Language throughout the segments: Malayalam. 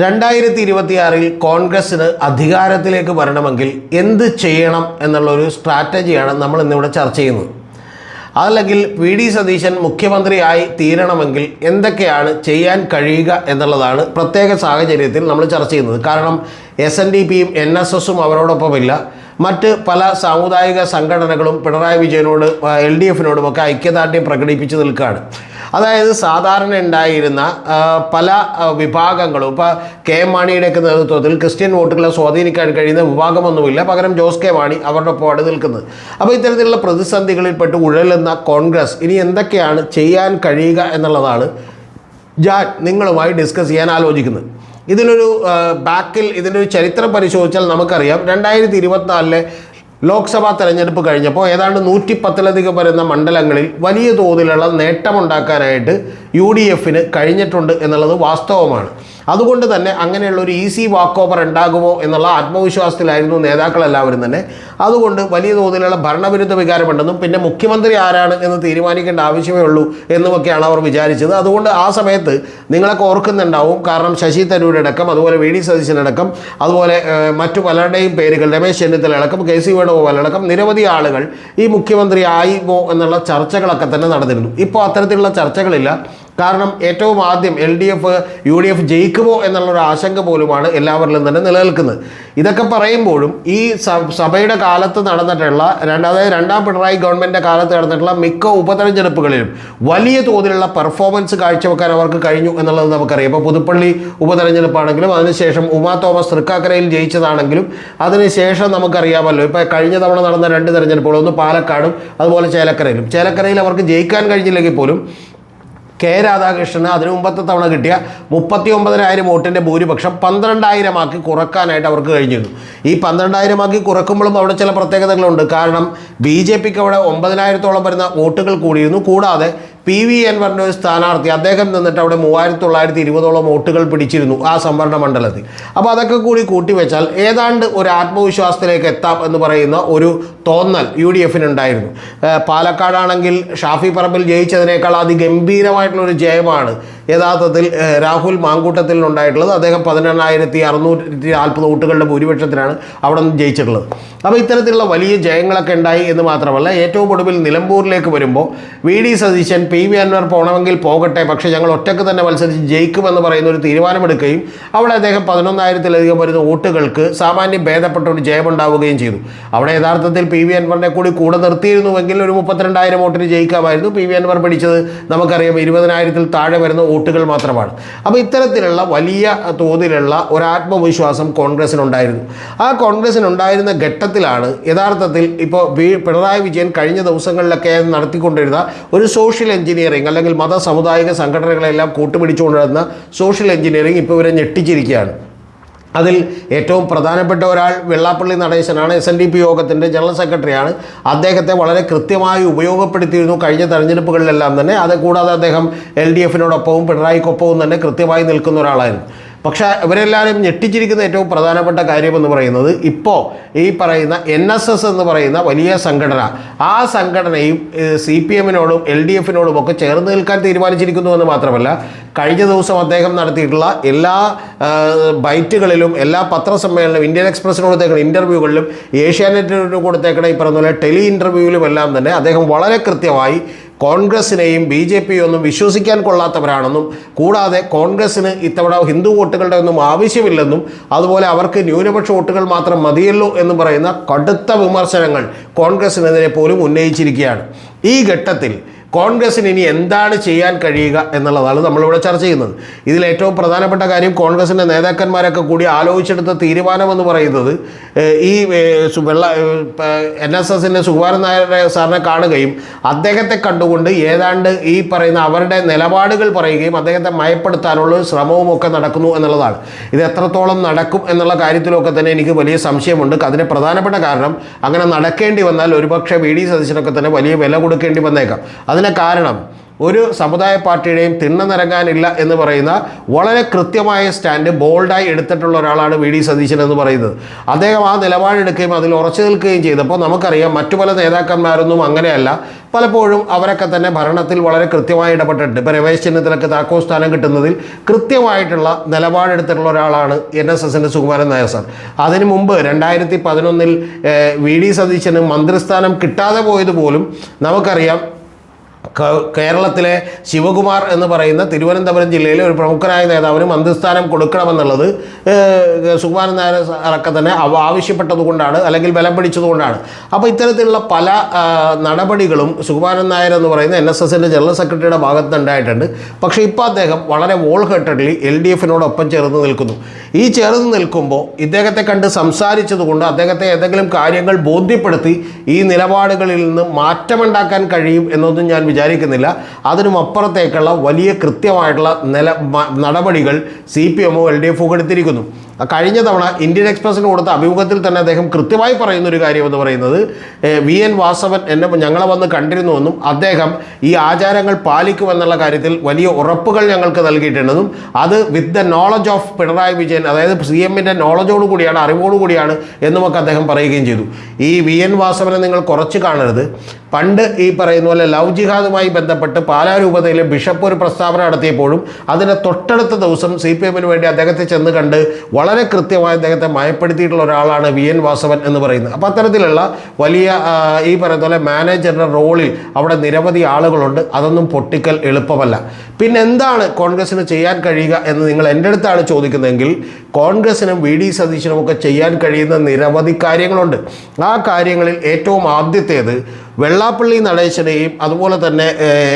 രണ്ടായിരത്തി ഇരുപത്തിയാറിൽ കോൺഗ്രസ്സിന് അധികാരത്തിലേക്ക് വരണമെങ്കിൽ എന്ത് ചെയ്യണം എന്നുള്ളൊരു സ്ട്രാറ്റജിയാണ് നമ്മൾ ഇന്നിവിടെ ചർച്ച ചെയ്യുന്നത്. അതല്ലെങ്കിൽ വി ഡി സതീശൻ മുഖ്യമന്ത്രിയായി തീരണമെങ്കിൽ എന്തൊക്കെയാണ് ചെയ്യാൻ കഴിയുക എന്നുള്ളതാണ് പ്രത്യേക സാഹചര്യത്തിൽ നമ്മൾ ചർച്ച ചെയ്യുന്നത്. കാരണം എസ് എൻ ഡി പിയും എൻ എസ് എസും അവരോടൊപ്പമില്ല. മറ്റ് പല സാമുദായിക സംഘടനകളും പിണറായി വിജയനോട് എൽ ഡി എഫിനോടുമൊക്കെ ഐക്യദാർഢ്യം പ്രകടിപ്പിച്ച് നിൽക്കുകയാണ് അതായത് സാധാരണ ഉണ്ടായിരുന്ന പല വിഭാഗങ്ങളും ഇപ്പോൾ കെ എം മാണിയുടെയൊക്കെ നേതൃത്വത്തിൽ ക്രിസ്ത്യൻ വോട്ടുകളെ സ്വാധീനിക്കാൻ കഴിയുന്ന വിഭാഗമൊന്നുമില്ല. പകരം ജോസ് കെ മാണി അവരുടെ ഒപ്പമാണ് നിൽക്കുന്നത്. അപ്പോൾ ഇത്തരത്തിലുള്ള പ്രതിസന്ധികളിൽപ്പെട്ട് ഉഴലുന്ന കോൺഗ്രസ് ഇനി എന്തൊക്കെയാണ് ചെയ്യാൻ കഴിയുക എന്നുള്ളതാണ് ഞാൻ നിങ്ങളുമായി ഡിസ്കസ് ചെയ്യാൻ ആലോചിക്കുന്നത്. ഇതിനൊരു ബാക്കിൽ ഇതിന്റെ ഒരു ചരിത്രം പരിശോധിച്ചാൽ നമുക്കറിയാം. രണ്ടായിരത്തി ഇരുപത്തിനാലിലെ ലോക്സഭാ തെരഞ്ഞെടുപ്പ് കഴിഞ്ഞപ്പോൾ ഏതാണ്ട് നൂറ്റി പത്തിലധികം വരുന്ന മണ്ഡലങ്ങളിൽ വലിയ തോതിലുള്ള നേട്ടമുണ്ടാക്കാനായിട്ട് യു ഡി എഫിന് കഴിഞ്ഞിട്ടുണ്ട് എന്നുള്ളത് വാസ്തവമാണ്. അതുകൊണ്ട് തന്നെ അങ്ങനെയുള്ള ഒരു ഈസി വാക്ക് ഓവർ ഉണ്ടാകുമോ എന്നുള്ള ആത്മവിശ്വാസത്തിലായിരുന്നു നേതാക്കളെല്ലാവരും തന്നെ. അതുകൊണ്ട് വലിയ തോതിലുള്ള ഭരണവിരുദ്ധ വികാരമുണ്ടെന്നും പിന്നെ മുഖ്യമന്ത്രി ആരാണ് എന്ന് തീരുമാനിക്കേണ്ട ആവശ്യമേ ഉള്ളൂ എന്നുമൊക്കെയാണ് അവർ വിചാരിച്ചത്. അതുകൊണ്ട് ആ സമയത്ത് നിങ്ങളൊക്കെ ഓർക്കുന്നുണ്ടാവും കാരണം ശശി തരൂർ അടക്കം അതുപോലെ വി ഡി സതീശനടക്കം അതുപോലെ മറ്റു പലരുടെയും പേരുകൾ രമേശ് ചെന്നിത്തല അടക്കം കെ സി വേണുഗോപാലടക്കം നിരവധി ആളുകൾ ഈ മുഖ്യമന്ത്രി ആയിമോ എന്നുള്ള ചർച്ചകളൊക്കെ തന്നെ നടന്നിരുന്നു. ഇപ്പോൾ അത്തരത്തിലുള്ള ചർച്ചകളില്ല. കാരണം ഏറ്റവും ആദ്യം L D F U D F ജയിക്കുമോ എന്നുള്ളൊരു ആശങ്ക പോലുമാണ് എല്ലാവരിലും തന്നെ നിലനിൽക്കുന്നത്. ഇതൊക്കെ പറയുമ്പോഴും ഈ സഭയുടെ കാലത്ത് നടന്നിട്ടുള്ള രണ്ട് അതായത് രണ്ടാം പിണറായി ഗവൺമെന്റിന്റെ കാലത്ത് നടന്നിട്ടുള്ള മിക്ക ഉപതെരഞ്ഞെടുപ്പുകളിലും വലിയ തോതിലുള്ള പെർഫോമൻസ് കാഴ്ചവെക്കാൻ അവർക്ക് കഴിഞ്ഞു എന്നുള്ളത് നമുക്കറിയാം. ഇപ്പോൾ പുതുപ്പള്ളി ഉപതെരഞ്ഞെടുപ്പാണെങ്കിലും അതിനുശേഷം ഉമാ തോമസ് തൃക്കാക്കരയിൽ ജയിച്ചതാണെങ്കിലും അതിനുശേഷം നമുക്കറിയാമല്ലോ ഇപ്പോൾ കഴിഞ്ഞ തവണ നടന്ന രണ്ട് തെരഞ്ഞെടുപ്പുകൾ ഒന്ന് പാലക്കാടും അതുപോലെ ചേലക്കരയിലും. ചേലക്കരയിൽ അവർക്ക് ജയിക്കാൻ കഴിഞ്ഞില്ലെങ്കിൽ പോലും കെ രാധാകൃഷ്ണന് അതിനു മുമ്പത്തെ തവണ കിട്ടിയ മുപ്പത്തി ഒമ്പതിനായിരം വോട്ടിന്റെ ഭൂരിപക്ഷം പന്ത്രണ്ടായിരമാക്കി കുറക്കാനായിട്ട് അവർക്ക് കഴിഞ്ഞിരുന്നു. ഈ പന്ത്രണ്ടായിരമാക്കി കുറക്കുമ്പോഴും അവിടെ ചില പ്രത്യേകതകളുണ്ട്. കാരണം ബി ജെ പിക്ക് അവിടെ ഒമ്പതിനായിരത്തോളം വരുന്ന വോട്ടുകൾ കൂടിയിരുന്നു. കൂടാതെ പി വി എൻ പറഞ്ഞ ഒരു സ്ഥാനാർത്ഥി അദ്ദേഹം നിന്നിട്ട് അവിടെ മൂവായിരത്തി തൊള്ളായിരത്തി ഇരുപതോളം വോട്ടുകൾ പിടിച്ചിരുന്നു ആ സംവരണ മണ്ഡലത്തിൽ. അപ്പോൾ അതൊക്കെ കൂടി കൂട്ടിവെച്ചാൽ ഏതാണ്ട് ഒരു ആത്മവിശ്വാസത്തിലേക്ക് എത്താം എന്ന് പറയുന്ന ഒരു തോന്നൽ യു ഡി എഫിനുണ്ടായിരുന്നു പാലക്കാടാണെങ്കിൽ ഷാഫി പറമ്പിൽ ജയിച്ചതിനേക്കാൾ അതിഗംഭീരമായിട്ടുള്ളൊരു ജയമാണ് യഥാർത്ഥത്തിൽ രാഹുൽ മാങ്കൂട്ടത്തിൽ ഉണ്ടായിട്ടുള്ളത് അദ്ദേഹം പതിനെണ്ണായിരത്തി അറുന്നൂറ്റി നാൽപ്പത് വോട്ടുകളുടെ ഭൂരിപക്ഷത്തിനാണ് അവിടെ നിന്ന് ജയിച്ചിട്ടുള്ളത്. അപ്പോൾ ഇത്തരത്തിലുള്ള വലിയ ജയങ്ങളൊക്കെ ഉണ്ടായി എന്ന് മാത്രമല്ല ഏറ്റവും ഒടുവിൽ നിലമ്പൂരിലേക്ക് വരുമ്പോൾ V D Satheesan P V Anvar പോകണമെങ്കിൽ പോകട്ടെ പക്ഷേ ഞങ്ങൾ ഒറ്റയ്ക്ക് തന്നെ മത്സരിച്ച് ജയിക്കുമെന്ന് പറയുന്ന ഒരു തീരുമാനമെടുക്കുകയും അവിടെ അദ്ദേഹം പതിനൊന്നായിരത്തിലധികം വരുന്ന വോട്ടുകൾക്ക് സാമാന്യം ഭേദപ്പെട്ട ഒരു ജയമുണ്ടാവുകയും ചെയ്തു. അവിടെ യഥാർത്ഥത്തിൽ പി വി അൻവറിനെ കൂടി കൂടെ നിർത്തിയിരുന്നുവെങ്കിൽ ഒരു മുപ്പത്തിരണ്ടായിരം വോട്ടിന് ജയിക്കാമായിരുന്നു. പി വി അൻവർ പിടിച്ചത് നമുക്കറിയാം ഇരുപതിനായിരത്തിൽ താഴെ വരുന്ന വോട്ടുകൾ മാത്രമാണ്. അപ്പോൾ ഇത്തരത്തിലുള്ള വലിയ തോതിലുള്ള ഒരു ആത്മവിശ്വാസം കോൺഗ്രസിനുണ്ടായിരുന്നു. ആ കോൺഗ്രസിനുണ്ടായിരുന്ന ഘട്ടത്തിലാണ് യഥാർത്ഥത്തിൽ ഇപ്പോൾ പിണറായി വിജയൻ കഴിഞ്ഞ ദിവസങ്ങളിലൊക്കെ നടത്തിക്കൊണ്ടിരുന്ന ഒരു സോഷ്യൽ എഞ്ചിനീയറിംഗ് അല്ലെങ്കിൽ മത സമുദായിക സംഘടനകളെല്ലാം കൂട്ടുപിടിച്ചുകൊണ്ടിരുന്ന സോഷ്യൽ എഞ്ചിനീയറിംഗ് ഇപ്പോൾ ഇവരെ ഞെട്ടിച്ചിരിക്കുകയാണ്. അതിൽ ഏറ്റവും പ്രധാനപ്പെട്ട ഒരാൾ വെള്ളാപ്പള്ളി നടേശനാണ് എസ് എൻ ഡി പി യോഗത്തിന്റെ ജനറൽ സെക്രട്ടറിയാണ്. അദ്ദേഹത്തെ വളരെ കൃത്യമായി ഉപയോഗപ്പെടുത്തിയിരുന്നു കഴിഞ്ഞ തെരഞ്ഞെടുപ്പുകളിലെല്ലാം തന്നെ. അതുകൂടാതെ അദ്ദേഹം എൽ ഡി എഫിനോടൊപ്പവും പിണറായിക്കൊപ്പവും തന്നെ കൃത്യമായി നിൽക്കുന്ന ഒരാളായിരുന്നു. പക്ഷേ ഇവരെല്ലാവരും ഞെട്ടിച്ചിരിക്കുന്ന ഏറ്റവും പ്രധാനപ്പെട്ട കാര്യം എന്ന് പറയുന്നത് ഇപ്പോൾ ഈ പറയുന്ന എൻ എസ് എസ് എന്ന് പറയുന്ന വലിയ സംഘടന ആ സംഘടനയും സി പി എമ്മിനോടും എൽ ഡി എഫിനോടും ഒക്കെ ചേർന്ന് നിൽക്കാൻ തീരുമാനിച്ചിരിക്കുന്നു എന്ന് മാത്രമല്ല കഴിഞ്ഞ ദിവസം അദ്ദേഹം നടത്തിയിട്ടുള്ള എല്ലാ ബൈറ്റുകളിലും എല്ലാ പത്രസമ്മേളനവും ഇന്ത്യൻ എക്സ്പ്രസിന് കൊടുത്തേക്കുന്ന ഇന്റർവ്യൂകളിലും ഏഷ്യാനെറ്റിന് കൊടുത്തേക്കുന്ന ഈ പറഞ്ഞ പോലെ ടെലി ഇന്റർവ്യൂവിലും എല്ലാം തന്നെ അദ്ദേഹം വളരെ കൃത്യമായി കോൺഗ്രസിനെയും ബി ജെ പി ഒന്നും വിശ്വസിക്കാൻ കൊള്ളാത്തവരാണെന്നും കൂടാതെ കോൺഗ്രസ്സിന് ഇത്തവണ ഹിന്ദു വോട്ടുകളുടെ ഒന്നും ആവശ്യമില്ലെന്നും അതുപോലെ അവർക്ക് ന്യൂനപക്ഷ വോട്ടുകൾ മാത്രം മതിയല്ലോ എന്ന് പറയുന്ന കടുത്ത വിമർശനങ്ങൾ കോൺഗ്രസിനെതിരെ പോലും ഉന്നയിച്ചിരിക്കുകയാണ്. ഈ ഘട്ടത്തിൽ കോൺഗ്രസിന് ഇനി എന്താണ് ചെയ്യാൻ കഴിയുക എന്നുള്ളതാണ് നമ്മളിവിടെ ചർച്ച ചെയ്യുന്നത്. ഇതിൽ ഏറ്റവും പ്രധാനപ്പെട്ട കാര്യം കോൺഗ്രസിന്റെ നേതാക്കന്മാരൊക്കെ കൂടി ആലോചിച്ചെടുത്ത തീരുമാനമെന്ന് പറയുന്നത് ഈ വെള്ള എൻ എസ് എസിന്റെ സുകുമാരൻ നായർ സാറിനെ കാണുകയും അദ്ദേഹത്തെ കണ്ടുകൊണ്ട് ഏതാണ്ട് ഈ പറയുന്ന അവരുടെ നിലപാടുകൾ പറയുകയും അദ്ദേഹത്തെ മയപ്പെടുത്താനുള്ള ഒരു ശ്രമവും ഒക്കെ നടക്കുന്നു എന്നുള്ളതാണ്. ഇത് എത്രത്തോളം നടക്കും എന്നുള്ള കാര്യത്തിലൊക്കെ തന്നെ എനിക്ക് വലിയ സംശയമുണ്ട്. അതിന് പ്രധാനപ്പെട്ട കാരണം അങ്ങനെ നടക്കേണ്ടി വന്നാൽ ഒരുപക്ഷെ വി ഡി സതീശനൊക്കെ തന്നെ വലിയ വില കൊടുക്കേണ്ടി വന്നേക്കാം. അതിന് കാരണം ഒരു സമുദായ പാർട്ടിയുടെയും തിണ്ണ നിരങ്ങാനില്ല എന്ന് പറയുന്ന വളരെ കൃത്യമായ സ്റ്റാൻഡ് ബോൾഡായി എടുത്തിട്ടുള്ള ഒരാളാണ് വി ഡി സതീശൻ എന്ന് പറയുന്നത്. അദ്ദേഹം ആ നിലപാടെടുക്കുകയും അതിൽ ഉറച്ചു നിൽക്കുകയും ചെയ്തപ്പോൾ നമുക്കറിയാം മറ്റു പല നേതാക്കന്മാരൊന്നും അങ്ങനെയല്ല. പലപ്പോഴും അവരൊക്കെ തന്നെ ഭരണത്തിൽ വളരെ കൃത്യമായി ഇടപെട്ടിട്ട് ഇപ്പോൾ രമേശ് ചെന്നിത്തലക്ക് താക്കോ സ്ഥാനം കിട്ടുന്നതിൽ കൃത്യമായിട്ടുള്ള നിലപാടെടുത്തിട്ടുള്ള ഒരാളാണ് എൻ എസ് എസിന്റെ സുകുമാരൻ നായർ സാർ. അതിനു മുമ്പ് രണ്ടായിരത്തി പതിനൊന്നിൽ വി ഡി സതീശന് മന്ത്രിസ്ഥാനം കിട്ടാതെ പോയതുപോലും നമുക്കറിയാം കേരളത്തിലെ ശിവകുമാർ എന്ന് പറയുന്ന തിരുവനന്തപുരം ജില്ലയിലെ ഒരു പ്രമുഖനായ നേതാവിന് മന്ത്രിസ്ഥാനം കൊടുക്കണമെന്നുള്ളത് സുകുമാരൻ നായർ അടക്കം തന്നെ ആവശ്യപ്പെട്ടതുകൊണ്ടാണ് അല്ലെങ്കിൽ ബലം പിടിച്ചതുകൊണ്ടാണ്. അപ്പോൾ ഇത്തരത്തിലുള്ള പല നടപടികളും സുകുമാരൻ നായർ എന്ന് പറയുന്ന എൻ എസ് എസിന്റെ ജനറൽ സെക്രട്ടറിയുടെ ഭാഗത്ത് ഉണ്ടായിട്ടുണ്ട്. പക്ഷേ ഇപ്പോൾ അദ്ദേഹം വളരെ വോൾ ഹെട്ടഡ്ലി എൽ ഡി എഫിനോടൊപ്പം ചേർന്ന് നിൽക്കുന്നു. ഈ ചേർന്ന് നിൽക്കുമ്പോൾ ഇദ്ദേഹത്തെ കണ്ട് സംസാരിച്ചതുകൊണ്ട് അദ്ദേഹത്തെ ഏതെങ്കിലും കാര്യങ്ങൾ ബോധ്യപ്പെടുത്തി ഈ നിലപാടുകളിൽ നിന്ന് മാറ്റമുണ്ടാക്കാൻ കഴിയും എന്നൊന്നും ഞാൻ വിചാരിക്കുന്നില്ല. അതിനും അപ്പുറത്തേക്കുള്ള വലിയ കൃത്യമായിട്ടുള്ള നില നടപടികൾ സി പി എമ്മോ എൽ ഡി എഫോ എടുത്തിരിക്കുന്നു. കഴിഞ്ഞ തവണ ഇന്ത്യൻ എക്സ്പ്രസിന് കൊടുത്ത അഭിമുഖത്തിൽ തന്നെ അദ്ദേഹം കൃത്യമായി പറയുന്ന ഒരു കാര്യം എന്ന് പറയുന്നത് വി എൻ വാസവൻ എന്നെ ഞങ്ങളെ വന്ന് കണ്ടിരുന്നുവെന്നും അദ്ദേഹം ഈ ആചാരങ്ങൾ പാലിക്കുമെന്നുള്ള കാര്യത്തിൽ വലിയ ഉറപ്പുകൾ ഞങ്ങൾക്ക് നൽകിയിട്ടുണ്ടെന്നും അത് with the knowledge of Pinarayi Vijayan അതായത് സി എമ്മിന്റെ നോളജോട് കൂടിയാണ് അറിവോട് കൂടിയാണ് എന്നുമൊക്കെ അദ്ദേഹം പറയുകയും ചെയ്തു. ഈ വി എൻ വാസവനെ നിങ്ങൾ കുറച്ച് കാണരുത്. പണ്ട് ഈ പറയുന്ന പോലെ ലവ് ജിഹാദുമായി ബന്ധപ്പെട്ട് പാലാ രൂപതയിലെ ബിഷപ്പ് ഒരു പ്രസ്താവന നടത്തിയപ്പോഴും അതിന്റെ തൊട്ടടുത്ത ദിവസം സി പി എമ്മിന് വേണ്ടി അദ്ദേഹത്തെ ചെന്ന് കണ്ട് വളരെ കൃത്യമായി അദ്ദേഹത്തെ മയപ്പെടുത്തിയിട്ടുള്ള ഒരാളാണ് വി എൻ വാസവൻ എന്ന് പറയുന്നത്. അപ്പോൾ അത്തരത്തിലുള്ള വലിയ ഈ പറയുന്ന പോലെ മാനേജറുടെ റോളിൽ അവിടെ നിരവധി ആളുകളുണ്ട്. അതൊന്നും പൊട്ടിക്കൽ എളുപ്പമല്ല. പിന്നെ എന്താണ് കോൺഗ്രസ്സിന് ചെയ്യാൻ കഴിയുക എന്ന് നിങ്ങൾ എന്റെ അടുത്താണ് ചോദിക്കുന്നതെങ്കിൽ കോൺഗ്രസ്സിനും വി ഡി സതീശനും ഒക്കെ ചെയ്യാൻ കഴിയുന്ന നിരവധി കാര്യങ്ങളുണ്ട്. ആ കാര്യങ്ങളിൽ ഏറ്റവും ആദ്യത്തേത് വെള്ളാപ്പള്ളി നടേശനെയും അതുപോലെ തന്നെ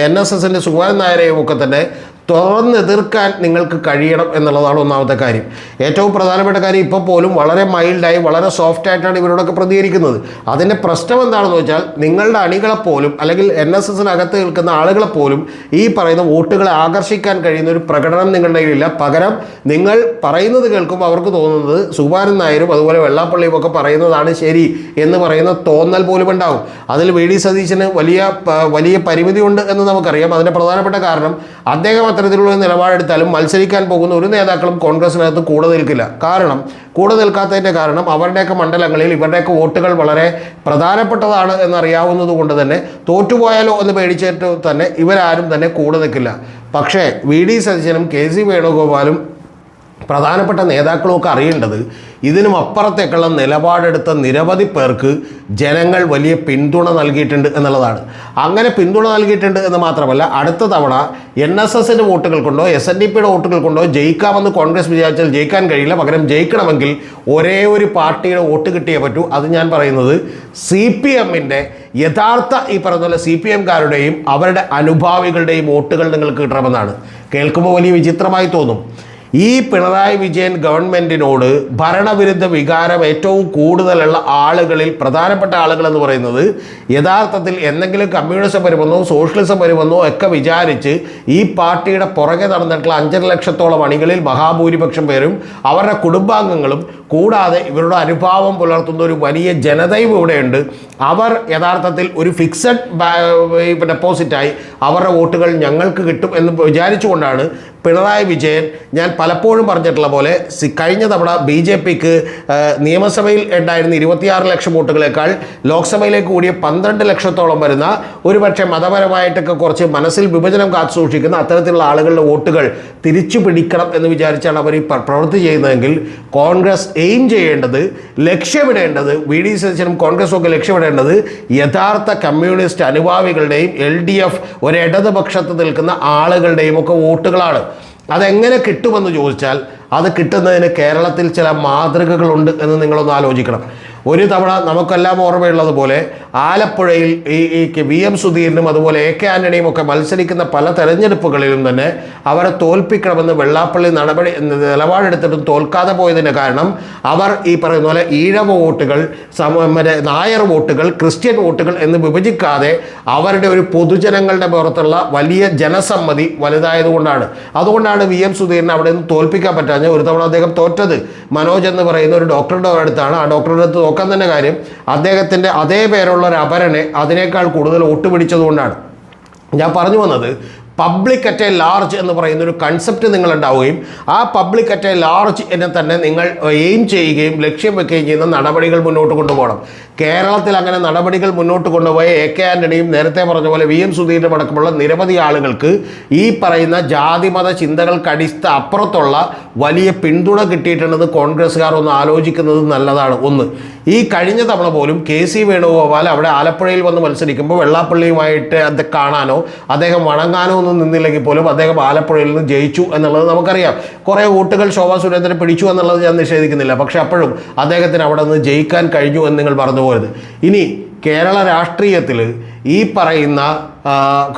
എൻ എസ് എസിന്റെ സുകുമാരൻ നായരെയും ഒക്കെ തന്നെ തുറന്നെതിർക്കാൻ നിങ്ങൾക്ക് കഴിയണം എന്നുള്ളതാണ് ഒന്നാമത്തെ കാര്യം. ഏറ്റവും പ്രധാനപ്പെട്ട കാര്യം ഇപ്പോൾ പോലും വളരെ മൈൽഡായി വളരെ സോഫ്റ്റ് ആയിട്ടാണ് ഇവരോടൊക്കെ പ്രതികരിക്കുന്നത്. അതിന്റെ പ്രശ്നം എന്താണെന്ന് വെച്ചാൽ നിങ്ങളുടെ അണികളെപ്പോലും അല്ലെങ്കിൽ എൻ എസ് എസിനകത്ത് നിൽക്കുന്ന ആളുകളെപ്പോലും ഈ പറയുന്ന വോട്ടുകളെ ആകർഷിക്കാൻ കഴിയുന്ന ഒരു പ്രകടനം നിങ്ങളുടെ കയ്യിലില്ല. പകരം നിങ്ങൾ പറയുന്നത് കേൾക്കുമ്പോൾ അവർക്ക് തോന്നുന്നത് സുകുമാരൻ നായരും അതുപോലെ വെള്ളാപ്പള്ളിയും ഒക്കെ പറയുന്നതാണ് ശരി എന്ന് പറയുന്ന തോന്നൽ പോലും ഉണ്ടാവും. അതിൽ വി. ഡി. സതീശന് വലിയ വലിയ പരിമിതിയുണ്ട് എന്ന് നമുക്കറിയാം. അതിന്റെ പ്രധാനപ്പെട്ട കാരണം അദ്ദേഹം അത്തരത്തിലുള്ള നിലപാടെടുത്താലും മത്സരിക്കാൻ പോകുന്ന ഒരു നേതാക്കളും കോൺഗ്രസിനകത്ത് കൂടെ നിൽക്കില്ല. കാരണം കൂടെ നിൽക്കാത്തതിന്റെ കാരണം അവരുടെയൊക്കെ മണ്ഡലങ്ങളിൽ ഇവരുടെയൊക്കെ വോട്ടുകൾ വളരെ പ്രധാനപ്പെട്ടതാണ് എന്നറിയാവുന്നത് കൊണ്ട് തന്നെ തോറ്റുപോയാലോ എന്ന് പേടിച്ചിട്ട് തന്നെ ഇവരാരും തന്നെ കൂടെ നിൽക്കില്ല. പക്ഷേ വി. ഡി. സതീശനും കെ. സി. വേണുഗോപാലും പ്രധാനപ്പെട്ട നേതാക്കളുമൊക്കെ അറിയേണ്ടത് ഇതിനും അപ്പുറത്തേക്കുള്ള നിലപാടെടുത്ത നിരവധി പേർക്ക് ജനങ്ങൾ വലിയ പിന്തുണ നൽകിയിട്ടുണ്ട് എന്നുള്ളതാണ്. അങ്ങനെ പിന്തുണ നൽകിയിട്ടുണ്ട് എന്ന് മാത്രമല്ല അടുത്ത തവണ എൻ എസ് എസിന്റെ വോട്ടുകൾ കൊണ്ടോ എസ് എൻ ഡി പിയുടെ വോട്ടുകൾ കൊണ്ടോ ജയിക്കാമെന്ന് കോൺഗ്രസ് വിചാരിച്ചാൽ ജയിക്കാൻ കഴിയില്ല. പകരം ജയിക്കണമെങ്കിൽ ഒരേ ഒരു പാർട്ടിയുടെ വോട്ട് കിട്ടിയേ പറ്റൂ. അത് ഞാൻ പറയുന്നത് സി പി എമ്മിന്റെ യഥാർത്ഥ ഈ പറഞ്ഞ സി പി എംകാരുടെയും അവരുടെ അനുഭാവികളുടെയും വോട്ടുകൾ നിങ്ങൾക്ക് കിട്ടണമെന്നാണ്. കേൾക്കുമ്പോൾ വലിയ വിചിത്രമായി തോന്നും. ഈ പിണറായി വിജയൻ ഗവൺമെന്റിനോട് ഭരണവിരുദ്ധ വികാരം ഏറ്റവും കൂടുതലുള്ള ആളുകളിൽ പ്രധാനപ്പെട്ട ആളുകൾ എന്ന് പറയുന്നത് യഥാർത്ഥത്തിൽ എന്തെങ്കിലും കമ്മ്യൂണിസം വരുമെന്നോ സോഷ്യലിസം വരുമെന്നോ ഒക്കെ വിചാരിച്ച് ഈ പാർട്ടിയുടെ പുറകെ നടന്നിട്ടുള്ള അഞ്ചര ലക്ഷത്തോളം അണികളിൽ മഹാഭൂരിപക്ഷം പേരും അവരുടെ കുടുംബാംഗങ്ങളും കൂടാതെ ഇവരുടെ അനുഭാവം പുലർത്തുന്ന ഒരു വലിയ ജനതയും ഇവിടെയുണ്ട്. അവർ യഥാർത്ഥത്തിൽ ഒരു ഫിക്സഡ് ഡെപ്പോസിറ്റായി അവരുടെ വോട്ടുകൾ ഞങ്ങൾക്ക് കിട്ടും എന്ന് വിചാരിച്ചുകൊണ്ടാണ് പിണറായി വിജയൻ ഞാൻ പലപ്പോഴും പറഞ്ഞിട്ടുള്ള പോലെ കഴിഞ്ഞ തവണ ബി ജെ പിക്ക് നിയമസഭയിൽ ഉണ്ടായിരുന്ന ഇരുപത്തിയാറ് ലക്ഷം വോട്ടുകളേക്കാൾ ലോക്സഭയിലേക്ക് കൂടിയ പന്ത്രണ്ട് ലക്ഷത്തോളം വരുന്ന ഒരുപക്ഷെ മതപരമായിട്ടൊക്കെ കുറച്ച് മനസ്സിൽ വിഭജനം കാത്തു സൂക്ഷിക്കുന്ന അത്തരത്തിലുള്ള ആളുകളുടെ വോട്ടുകൾ തിരിച്ചു പിടിക്കണം എന്ന് വിചാരിച്ചാണ് അവർ പ്രവൃത്തി ചെയ്യുന്നതെങ്കിൽ കോൺഗ്രസ് എയിം ചെയ്യേണ്ടത് ലക്ഷ്യമിടേണ്ടത് വി ഡി സതീശനും കോൺഗ്രസും ഒക്കെ ലക്ഷ്യമിടേണ്ടത് യഥാർത്ഥ കമ്മ്യൂണിസ്റ്റ് അനുഭാവികളുടെയും എൽ ഡി എഫ് ഒരു ഇടതുപക്ഷത്ത് നിൽക്കുന്ന ആളുകളുടെയും ഒക്കെ വോട്ടുകളാണ്. അതെങ്ങനെ കിട്ടുമെന്ന് ചോദിച്ചാൽ അത് കിട്ടുന്നതിന് കേരളത്തിൽ ചില മാതൃകകളുണ്ട് എന്ന് നിങ്ങളൊന്ന് ആലോചിക്കണം. ഒരു തവണ നമുക്കെല്ലാം ഓർമ്മയുള്ളതുപോലെ ആലപ്പുഴയിൽ ഈ ഈ വി എം സുധീരനും അതുപോലെ എ കെ ആന്റണിയും ഒക്കെ മത്സരിക്കുന്ന പല തെരഞ്ഞെടുപ്പുകളിലും തന്നെ അവരെ തോൽപ്പിക്കണമെന്ന് വെള്ളാപ്പള്ളി നടപടി നിലപാടെടുത്തിട്ടും തോൽക്കാതെ പോയതിന്റെ കാരണം അവർ ഈ പറയുന്ന പോലെ ഈഴവ വോട്ടുകൾ മറ്റേ നായർ വോട്ടുകൾ ക്രിസ്ത്യൻ വോട്ടുകൾ എന്ന് വിഭജിക്കാതെ അവരുടെ ഒരു പൊതുജനങ്ങളുടെ പുറത്തുള്ള വലിയ ജനസമ്മതി വലുതായതുകൊണ്ടാണ് അതുകൊണ്ടാണ് വി എം സുധീരനെ അവിടെ നിന്ന് തോൽപ്പിക്കാൻ പറ്റാഞ്ഞ ഒരു തവണ അദ്ദേഹം തോറ്റത്. മനോജ് എന്ന് പറയുന്ന ഒരു ഡോക്ടറുടെ അടുത്താണ്. ആ ഡോക്ടറുടെ അടുത്ത് നോക്കാൻ തന്നെ കാര്യം അദ്ദേഹത്തിന്റെ അതേ പേരുള്ള ഒരു അപരനെ അതിനേക്കാൾ കൂടുതൽ വോട്ട് പിടിച്ചതുകൊണ്ടാണ് ഞാൻ പറഞ്ഞു വന്നത് പബ്ലിക് അറ്റ് എ ലാർജ് എന്ന് പറയുന്ന ഒരു കൺസെപ്റ്റ് നിങ്ങൾ ഉണ്ടാവുകയും ആ പബ്ലിക് അറ്റ് എ ലാർജ് എന്നെ തന്നെ നിങ്ങൾ എയിം ചെയ്യുകയും ലക്ഷ്യം വെക്കുകയും ചെയ്യുന്ന നടപടികൾ മുന്നോട്ട് കൊണ്ടുപോകണം. കേരളത്തിൽ അങ്ങനെ നടപടികൾ മുന്നോട്ട് കൊണ്ടുപോയ എ കെ ആന്റണിയും നേരത്തെ പറഞ്ഞ പോലെ വി എം സുധീരനും അടക്കമുള്ള നിരവധി ആളുകൾക്ക് ഈ പറയുന്ന ജാതിമത ചിന്തകൾക്ക് അടിസ്ഥ അപ്പുറത്തുള്ള വലിയ പിന്തുണ കിട്ടിയിട്ടുണ്ടെന്ന് കോൺഗ്രസ്സുകാർ ഒന്ന് ആലോചിക്കുന്നത് നല്ലതാണ്. ഒന്ന് ഈ കഴിഞ്ഞ തവണ പോലും കെ സി വേണുഗോപാൽ അവിടെ ആലപ്പുഴയിൽ വന്ന് മത്സരിക്കുമ്പോൾ വെള്ളാപ്പള്ളിയുമായിട്ട് അത് കാണാനോ അദ്ദേഹം വണങ്ങാനോ ഒന്നും നിന്നില്ലെങ്കിൽ പോലും അദ്ദേഹം ആലപ്പുഴയിൽ നിന്ന് ജയിച്ചു എന്നുള്ളത് നമുക്കറിയാം. കുറേ വോട്ടുകൾ ശോഭാ സുരേന്ദ്രൻ പിടിച്ചു എന്നുള്ളത് ഞാൻ നിഷേധിക്കുന്നില്ല. പക്ഷെ അപ്പോഴും അദ്ദേഹത്തിന് അവിടെ നിന്ന് ജയിക്കാൻ കഴിഞ്ഞു എന്ന് നിങ്ങൾ പറഞ്ഞു പോയത് ഇനി കേരള രാഷ്ട്രീയത്തിൽ ഈ പറയുന്ന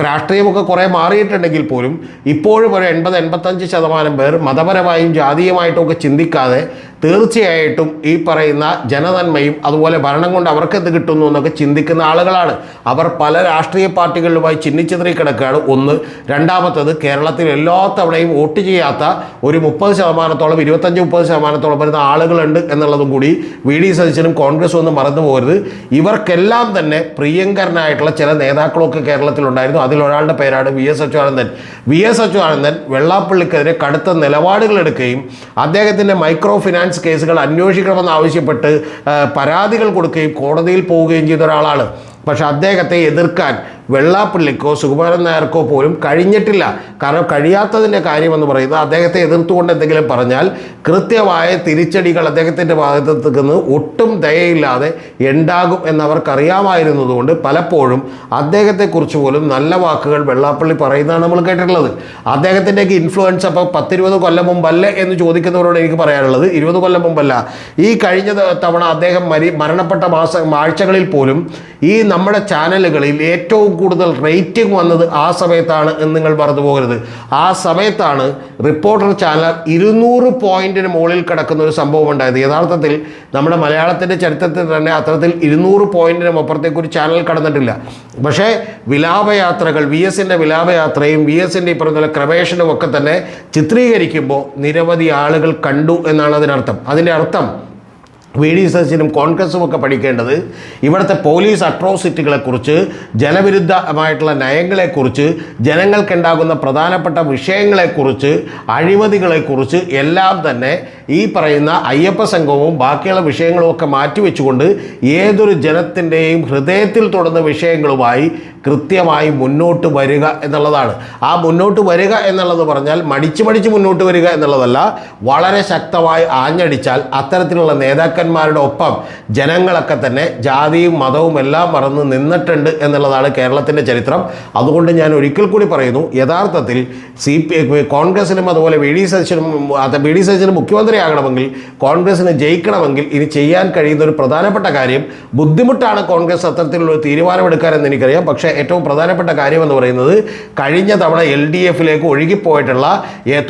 രാഷ്ട്രീയമൊക്കെ കുറേ മാറിയിട്ടുണ്ടെങ്കിൽ പോലും ഇപ്പോഴും ഒരു എൺപത് എൺപത്തഞ്ച് ശതമാനം പേർ മതപരമായും ജാതീയമായിട്ടും ഒക്കെ ചിന്തിക്കാതെ തീർച്ചയായിട്ടും ഈ പറയുന്ന ജനനന്മയും അതുപോലെ ഭരണം കൊണ്ട് അവർക്ക് എന്ത് കിട്ടുന്നു എന്നൊക്കെ ചിന്തിക്കുന്ന ആളുകളാണ്. അവർ പല രാഷ്ട്രീയ പാർട്ടികളിലുമായി ചിന്നിച്ചിതറി കിടക്കുകയാണ്. ഒന്ന്. രണ്ടാമത്തത് കേരളത്തിൽ എല്ലാ തവണയും വോട്ട് ചെയ്യാത്ത ഒരു മുപ്പത് ശതമാനത്തോളം ഇരുപത്തഞ്ച് മുപ്പത് ശതമാനത്തോളം വരുന്ന ആളുകളുണ്ട് എന്നുള്ളതും കൂടി വി ഡി സതീശനും കോൺഗ്രസും ഒന്നും മറന്നു പോകരുത്. ഇവർക്കെല്ലാം തന്നെ പ്രിയങ്കരനായിട്ടുള്ള ചില നേതാക്കളൊക്കെ കേരളത്തിലുണ്ടായിരുന്നു. അതിലൊരാളുടെ പേരാണ് V S Achuthanandan. V S Achuthanandan വെള്ളാപ്പള്ളിക്കെതിരെ കടുത്ത നിലപാടുകൾ എടുക്കുകയും അദ്ദേഹത്തിന്റെ മൈക്രോ ഫിനാൻസ് കേസുകൾ അന്വേഷിക്കണമെന്ന് ആവശ്യപ്പെട്ട് പരാതികൾ കൊടുക്കുകയും കോടതിയിൽ പോവുകയും ചെയ്ത ഒരാളാണ്. പക്ഷെ അദ്ദേഹത്തെ എതിർക്കാൻ വെള്ളാപ്പള്ളിക്കോ സുകുമാരൻ നായർക്കോ പോലും കഴിഞ്ഞിട്ടില്ല. കാരണം കഴിയാത്തതിന്റെ കാര്യമെന്ന് പറയുന്നത് അദ്ദേഹത്തെ എതിർത്തുകൊണ്ട് എന്തെങ്കിലും പറഞ്ഞാൽ കൃത്യമായ തിരിച്ചടികൾ അദ്ദേഹത്തിന്റെ ഭാഗത്ത് നിന്ന് ഒട്ടും ദയയില്ലാതെ ഉണ്ടാകും എന്നവർക്കറിയാമായിരുന്നതുകൊണ്ട് പലപ്പോഴും അദ്ദേഹത്തെക്കുറിച്ച് പോലും നല്ല വാക്കുകൾ വെള്ളാപ്പള്ളി പറയുന്നതാണ് നമ്മൾ കേട്ടിട്ടുള്ളത്. അദ്ദേഹത്തിന്റെയൊക്കെ ഇൻഫ്ലുവൻസ് അപ്പോൾ പത്തിരുപത് കൊല്ലം മുമ്പല്ലേ എന്ന് ചോദിക്കുന്നവരോട് എനിക്ക് പറയാനുള്ളത്. ഇരുപത് കൊല്ലം മുമ്പല്ല. ഈ കഴിഞ്ഞ തവണ അദ്ദേഹം മരി മരണപ്പെട്ട മാസ ആഴ്ചകളിൽ പോലും ഈ നമ്മുടെ ചാനലുകളിൽ ഏറ്റവും കൂടുതൽ റേറ്റിംഗ് വന്നത് ആ സമയത്താണ് എന്ന് നിങ്ങൾ മറന്നു പോകരുത്. ആ സമയത്താണ് റിപ്പോർട്ടർ ചാനൽ ഇരുന്നൂറ് പോയിന്റിന് മുകളിൽ കിടക്കുന്ന ഒരു സംഭവം ഉണ്ടായത്. യഥാർത്ഥത്തിൽ നമ്മുടെ മലയാളത്തിന്റെ ചരിത്രത്തിൽ തന്നെ അത്തരത്തിൽ ഇരുന്നൂറ് പോയിന്റിനും അപ്പുറത്തേക്ക് ഒരു ചാനൽ കടന്നിട്ടില്ല. പക്ഷേ വിലാപയാത്രകൾ വി എസിന്റെ വിലാപയാത്രയും വി എസിന്റെ പറഞ്ഞ ക്രമേഷനും ഒക്കെ തന്നെ ചിത്രീകരിക്കുമ്പോൾ നിരവധി ആളുകൾ കണ്ടു എന്നാണ് അതിനർത്ഥം. അതിന്റെ അർത്ഥം വി ഡി സതീശനും കോൺഗ്രസും ഒക്കെ പഠിക്കേണ്ടത് ഇവിടുത്തെ പോലീസ് അട്രോസിറ്റികളെക്കുറിച്ച് ജനവിരുദ്ധമായിട്ടുള്ള നയങ്ങളെക്കുറിച്ച് ജനങ്ങൾക്കുണ്ടാകുന്ന പ്രധാനപ്പെട്ട വിഷയങ്ങളെക്കുറിച്ച് അഴിമതികളെക്കുറിച്ച് എല്ലാം തന്നെ ഈ പറയുന്ന അയ്യപ്പ സംഘവും ബാക്കിയുള്ള വിഷയങ്ങളും ഒക്കെ മാറ്റിവെച്ചുകൊണ്ട് ഏതൊരു ജനത്തിന്റെയും ഹൃദയത്തിൽ തൊടുന്ന വിഷയങ്ങളുമായി കൃത്യമായി മുന്നോട്ട് വരിക എന്നുള്ളതാണ്. ആ മുന്നോട്ട് വരിക എന്നുള്ളത് പറഞ്ഞാൽ മടിച്ച് മടിച്ച് മുന്നോട്ട് വരിക എന്നുള്ളതല്ല വളരെ ശക്തമായി ആഞ്ഞടിച്ചാൽ അത്തരത്തിലുള്ള നേതാക്കന്മാരുടെ ഒപ്പം ജനങ്ങളൊക്കെ തന്നെ ജാതിയും മതവും എല്ലാം മറന്ന് നിന്നിട്ടുണ്ട് എന്നുള്ളതാണ് കേരളത്തിന്റെ ചരിത്രം. അതുകൊണ്ട് ഞാൻ ഒരിക്കൽ കൂടി പറയുന്നു യഥാർത്ഥത്തിൽ സി പി കോൺഗ്രസിനും അതുപോലെ വി ഡി സതീശനും വി ഡി സതീശനും മുഖ്യമന്ത്രിയാകണമെങ്കിൽ കോൺഗ്രസിന് ജയിക്കണമെങ്കിൽ ഇനി ചെയ്യാൻ കഴിയുന്ന ഒരു പ്രധാനപ്പെട്ട കാര്യം ബുദ്ധിമുട്ടാണ് കോൺഗ്രസ് അത്തരത്തിലുള്ള ഒരു തീരുമാനമെടുക്കാനെന്ന് എനിക്കറിയാം. പക്ഷേ ഏറ്റവും പ്രധാനപ്പെട്ട കാര്യം എന്ന് പറയുന്നത് കഴിഞ്ഞ തവണ എൽ ഡി എഫിലേക്ക് ഒഴുകിപ്പോയിട്ടുള്ള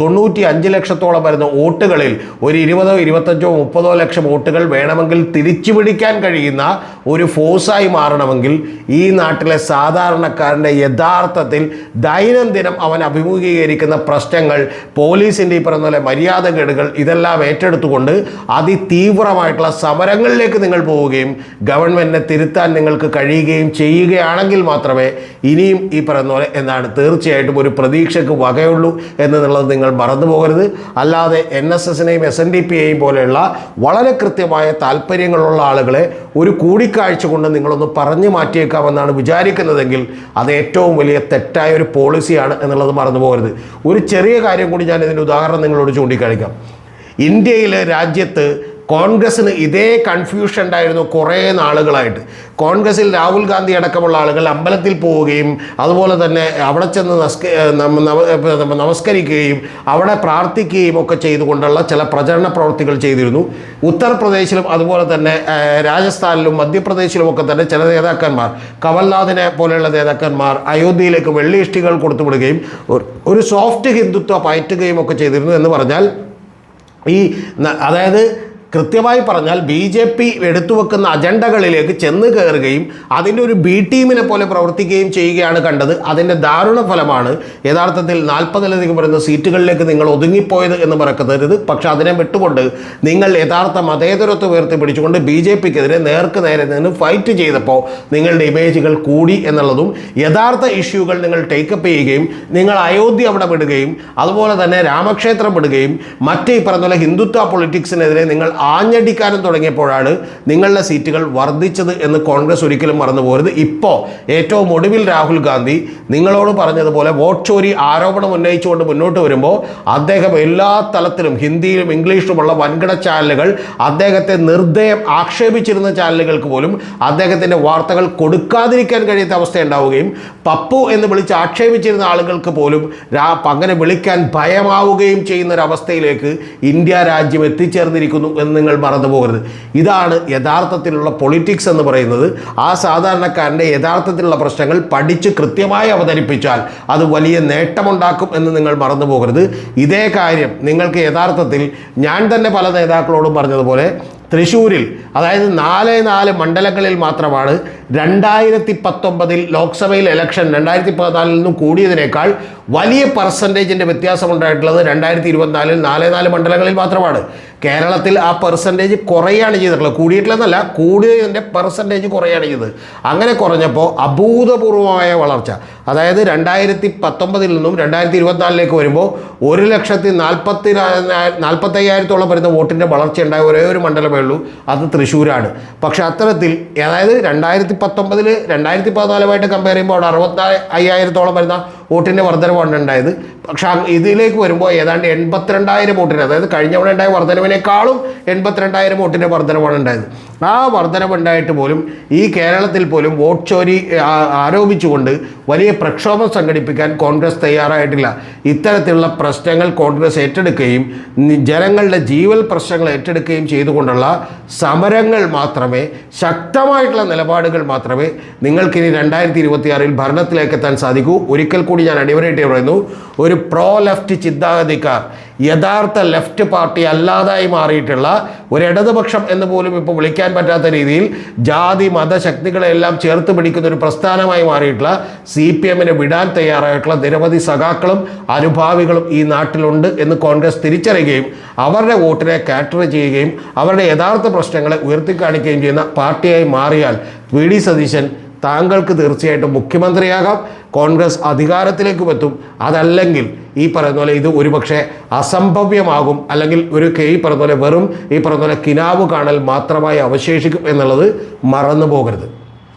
തൊണ്ണൂറ്റി അഞ്ച് ലക്ഷത്തോളം വരുന്ന വോട്ടുകളിൽ ഒരു ഇരുപതോ ഇരുപത്തഞ്ചോ മുപ്പതോ ലക്ഷം വോട്ടുകൾ വേണമെങ്കിൽ തിരിച്ചു പിടിക്കാൻ കഴിയുന്ന ഒരു ഫോഴ്സായി മാറണമെങ്കിൽ ഈ നാട്ടിലെ സാധാരണക്കാരന്റെ യഥാർത്ഥത്തിൽ ദൈനംദിനം അവൻ അഭിമുഖീകരിക്കുന്ന പ്രശ്നങ്ങൾ പോലീസിന്റെ ഈ പറഞ്ഞ പോലെ മര്യാദകേടുകൾ ഇതെല്ലാം ഏറ്റെടുത്തുകൊണ്ട് അതിതീവ്രമായിട്ടുള്ള സമരങ്ങളിലേക്ക് നിങ്ങൾ പോവുകയും ഗവൺമെന്റിനെ തിരുത്താൻ നിങ്ങൾക്ക് കഴിയുകയും ചെയ്യുകയാണെങ്കിൽ മാത്രമേ ഇനിയും ഈ പറയുന്ന പോലെ എന്താണ് തീർച്ചയായിട്ടും ഒരു പ്രതീക്ഷയ്ക്ക് വകയുള്ളൂ എന്നുള്ളത് നിങ്ങൾ മറന്നു പോകരുത് അല്ലാതെ എൻ എസ് എസിനെയും എസ് എൻ ഡി പി എയും പോലെയുള്ള വളരെ കൃത്യമായ താല്പര്യങ്ങളുള്ള ആളുകളെ ഒരു കൂടിക്കാഴ്ച കൊണ്ട് നിങ്ങളൊന്ന് പറഞ്ഞു മാറ്റിയേക്കാമെന്നാണ് വിചാരിക്കുന്നതെങ്കിൽ അത് ഏറ്റവും വലിയ തെറ്റായ ഒരു പോളിസിയാണ് എന്നുള്ളത് മറന്നു പോകരുത്. ഒരു ചെറിയ കാര്യം കൂടി ഞാൻ ഇതിന്റെ ഉദാഹരണം നിങ്ങളോട് ചൂണ്ടിക്കാണിക്കാം. ഇന്ത്യയിലെ രാജ്യത്ത് കോൺഗ്രസ്സിന് ഇതേ കൺഫ്യൂഷൻ ഉണ്ടായിരുന്നു കുറേ നാളുകളായിട്ട്. കോൺഗ്രസ്സിൽ രാഹുൽ ഗാന്ധി അടക്കമുള്ള ആളുകൾ അമ്പലത്തിൽ പോവുകയും അതുപോലെ തന്നെ അവിടെ ചെന്ന് നമസ്കരിക്കുകയും അവിടെ പ്രാർത്ഥിക്കുകയും ഒക്കെ ചെയ്തുകൊണ്ടുള്ള ചില പ്രചരണ പ്രവൃത്തികൾ ചെയ്തിരുന്നു. ഉത്തർപ്രദേശിലും അതുപോലെ തന്നെ രാജസ്ഥാനിലും മധ്യപ്രദേശിലും ഒക്കെ തന്നെ ചില നേതാക്കന്മാർ കമൽനാഥിനെ പോലെയുള്ള നേതാക്കന്മാർ അയോധ്യയിലേക്ക് വെള്ളി ഇഷ്ടികൾ കൊടുത്തുവിടുകയും ഒരു സോഫ്റ്റ് ഹിന്ദുത്വ പയറ്റുകയും ഒക്കെ ചെയ്തിരുന്നു എന്ന് പറഞ്ഞാൽ ഈ അതായത് കൃത്യമായി പറഞ്ഞാൽ ബി ജെ പി എടുത്തു വെക്കുന്ന അജണ്ടകളിലേക്ക് ചെന്ന് കയറുകയും അതിന്റെ ഒരു ബി ടീമിനെ പോലെ പ്രവർത്തിക്കുകയും ചെയ്യുകയാണ് കണ്ടത്. അതിന്റെ ദാരുണ ഫലമാണ് യഥാർത്ഥത്തിൽ നാൽപ്പതിലധികം വരുന്ന സീറ്റുകളിലേക്ക് നിങ്ങൾ ഒതുങ്ങിപ്പോയത് എന്ന് പറക്കരുത് പക്ഷെ അതിനെ വിട്ടുകൊണ്ട് നിങ്ങൾ യഥാർത്ഥ മതേതരത്വം ഉയർത്തി പിടിച്ചുകൊണ്ട് ബി ജെ പിക്കെതിരെ നേർക്ക് നേരെ നിന്ന് ഫൈറ്റ് ചെയ്തപ്പോൾ നിങ്ങളുടെ ഇമേജുകൾ കൂടി എന്നുള്ളതും യഥാർത്ഥ ഇഷ്യൂകൾ നിങ്ങൾ ടേക്കപ്പ് ചെയ്യുകയും നിങ്ങൾ അയോധ്യ അവിടെ വിടുകയും അതുപോലെ തന്നെ രാമക്ഷേത്രം വിടുകയും മറ്റേ ഈ പറഞ്ഞ പോലെ ഹിന്ദുത്വ പൊളിറ്റിക്സിനെതിരെ നിങ്ങൾ ആഞ്ഞടിക്കാനും തുടങ്ങിയപ്പോഴാണ് നിങ്ങളുടെ സീറ്റുകൾ വർദ്ധിച്ചത് എന്ന് കോൺഗ്രസ് ഒരിക്കലും മറന്നു പോകരുത് ഇപ്പോൾ ഏറ്റവും ഒടുവിൽ രാഹുൽ ഗാന്ധി നിങ്ങളോട് പറഞ്ഞതുപോലെ വോട്ട് ചോരി ആരോപണം ഉന്നയിച്ചുകൊണ്ട് മുന്നോട്ട് വരുമ്പോൾ അദ്ദേഹം എല്ലാ തലത്തിലും ഹിന്ദിയിലും ഇംഗ്ലീഷിലുമുള്ള വൻകിട ചാനലുകൾ അദ്ദേഹത്തെ നിർദ്ദയം ആക്ഷേപിച്ചിരുന്ന ചാനലുകൾക്ക് പോലും അദ്ദേഹത്തിന്റെ വാർത്തകൾ കൊടുക്കാതിരിക്കാൻ കഴിയാത്ത അവസ്ഥ ഉണ്ടാവുകയും പപ്പു എന്ന് വിളിച്ച് ആക്ഷേപിച്ചിരുന്ന ആളുകൾക്ക് പോലും അങ്ങനെ വിളിക്കാൻ ഭയമാവുകയും ചെയ്യുന്ന ഒരു അവസ്ഥയിലേക്ക് ഇന്ത്യ രാജ്യം എത്തിച്ചേർന്നിരിക്കുന്നു എന്ന് നിങ്ങൾ മറന്നു പോകരുത്. ഇതാണ് യഥാർത്ഥത്തിലുള്ള പൊളിറ്റിക്സ് എന്ന് പറയുന്നത്. ആ സാധാരണക്കാരന്റെ യഥാർത്ഥത്തിലുള്ള പ്രശ്നങ്ങൾ പഠിച്ച് കൃത്യമായി അവതരിപ്പിച്ചാൽ അത് വലിയ നേട്ടമുണ്ടാക്കും എന്ന് നിങ്ങൾ മറന്നു പോകരുത്. ഇതേ കാര്യം നിങ്ങൾക്ക് യഥാർത്ഥത്തിൽ ഞാൻ തന്നെ പല നേതാക്കളോടും പറഞ്ഞതുപോലെ തൃശ്ശൂരിൽ അതായത് നാല് നാല് മണ്ഡലങ്ങളിൽ മാത്രമാണ് രണ്ടായിരത്തി പത്തൊമ്പതിൽ ലോക്സഭയിൽ ഇലക്ഷൻ രണ്ടായിരത്തി പതിനാലിൽ നിന്നും കൂടിയതിനേക്കാൾ വലിയ പെർസെന്റേജിന്റെ വ്യത്യാസമുണ്ടായിട്ടുള്ളത് രണ്ടായിരത്തി ഇരുപത്തിനാലിൽ നാല് നാല് മണ്ഡലങ്ങളിൽ മാത്രമാണ്. കേരളത്തിൽ ആ പെർസെന്റേജ് കുറയാണ് ചെയ്തിട്ടുള്ളത്. കൂടിയിട്ടില്ലെന്നല്ല കൂടിയതിന്റെ പെർസെന്റേജ് കുറയാണ് ചെയ്തത്. അങ്ങനെ കുറഞ്ഞപ്പോൾ അഭൂതപൂർവമായ വളർച്ച. അതായത് രണ്ടായിരത്തി പത്തൊമ്പതിൽ നിന്നും രണ്ടായിരത്തി ഇരുപത്തിനാലിലേക്ക് വരുമ്പോൾ ഒരു ലക്ഷത്തി നാൽപ്പത്തി നാൽപ്പത്തയ്യായിരത്തോളം വരുന്ന വോട്ടിന്റെ വളർച്ച ഉണ്ടായ ഒരേ ഒരു മണ്ഡലമേ ഉള്ളൂ. അത് തൃശ്ശൂരാണ്. പക്ഷെ അത്തരത്തിൽ അതായത് രണ്ടായിരത്തി പത്തൊമ്പതിൽ രണ്ടായിരത്തി പതിനാലുമായിട്ട് കമ്പയർ ചെയ്യുമ്പോൾ അവിടെ അറുപത്തി അയ്യായിരത്തോളം വരുന്ന വോട്ടിന്റെ വർധനവാണ് ഉണ്ടായത്. പക്ഷേ ഇതിലേക്ക് വരുമ്പോൾ ഏതാണ്ട് എൺപത്തിരണ്ടായിരം വോട്ടിന് അതായത് കഴിഞ്ഞ തവണ ഉണ്ടായ വർധനവിനേക്കാളും എൺപത്തിരണ്ടായിരം വോട്ടിന്റെ വർധനവാണ് ഉണ്ടായത്. ആ വർധനവുണ്ടായിട്ട് പോലും ഈ കേരളത്തിൽ പോലും വോട്ട് ചോരി ആരോപിച്ചുകൊണ്ട് വലിയ പ്രക്ഷോഭം സംഘടിപ്പിക്കാൻ കോൺഗ്രസ് തയ്യാറായിട്ടില്ല. ഇത്തരത്തിലുള്ള പ്രശ്നങ്ങൾ കോൺഗ്രസ് ഏറ്റെടുക്കുകയും ജനങ്ങളുടെ ജീവൽ പ്രശ്നങ്ങൾ ഏറ്റെടുക്കുകയും ചെയ്തുകൊണ്ടുള്ള സമരങ്ങൾ മാത്രമേ ശക്തമായിട്ടുള്ള നിലപാടുകൾ മാത്രമേ നിങ്ങൾക്കിനി രണ്ടായിരത്തി ഇരുപത്തിയാറിൽ ഭരണത്തിലേക്ക് എത്താൻ സാധിക്കൂ. ഒരിക്കൽ കൂടി ഞാൻ അടിവരയിട്ട് പറയുന്നു. ഒരു പ്രോ ലെഫ്റ്റ് ചിന്താഗതിക്കാർ യഥാർത്ഥ ലെഫ്റ്റ് പാർട്ടി അല്ലാതായി മാറിയിട്ടുള്ള ഒരു ഇടതുപക്ഷം എന്ന് പോലും ഇപ്പോൾ വിളിക്കാൻ പറ്റാത്ത രീതിയിൽ ജാതി മതശക്തികളെല്ലാം ചേർത്ത് പിടിക്കുന്ന ഒരു പ്രസ്ഥാനമായി മാറിയിട്ടുള്ള സി പി എമ്മിനെ വിടാൻ തയ്യാറായിട്ടുള്ള നിരവധി സഖാക്കളും അനുഭാവികളും ഈ നാട്ടിലുണ്ട് എന്ന് കോൺഗ്രസ് തിരിച്ചറിയുകയും അവരുടെ വോട്ടിനെ കാറ്റർ ചെയ്യുകയും അവരുടെ യഥാർത്ഥ പ്രശ്നങ്ങളെ ഉയർത്തിക്കാണിക്കുകയും ചെയ്യുന്ന പാർട്ടിയായി മാറിയാൽ വി ഡി സതീശൻ താങ്കൾക്ക് തീർച്ചയായിട്ടും മുഖ്യമന്ത്രിയാകാം കോൺഗ്രസ് അധികാരത്തിലേക്ക് എത്തും. അതല്ലെങ്കിൽ ഈ പറയുന്ന പോലെ ഇത് ഒരുപക്ഷെ അസംഭവ്യമാകും അല്ലെങ്കിൽ ഒരു ഈ പറയുന്ന പോലെ വെറും ഈ പറയുന്ന പോലെ കിനാവ് കാണൽ മാത്രമായി അവശേഷിക്കും എന്നുള്ളത് മറന്നു പോകരുത്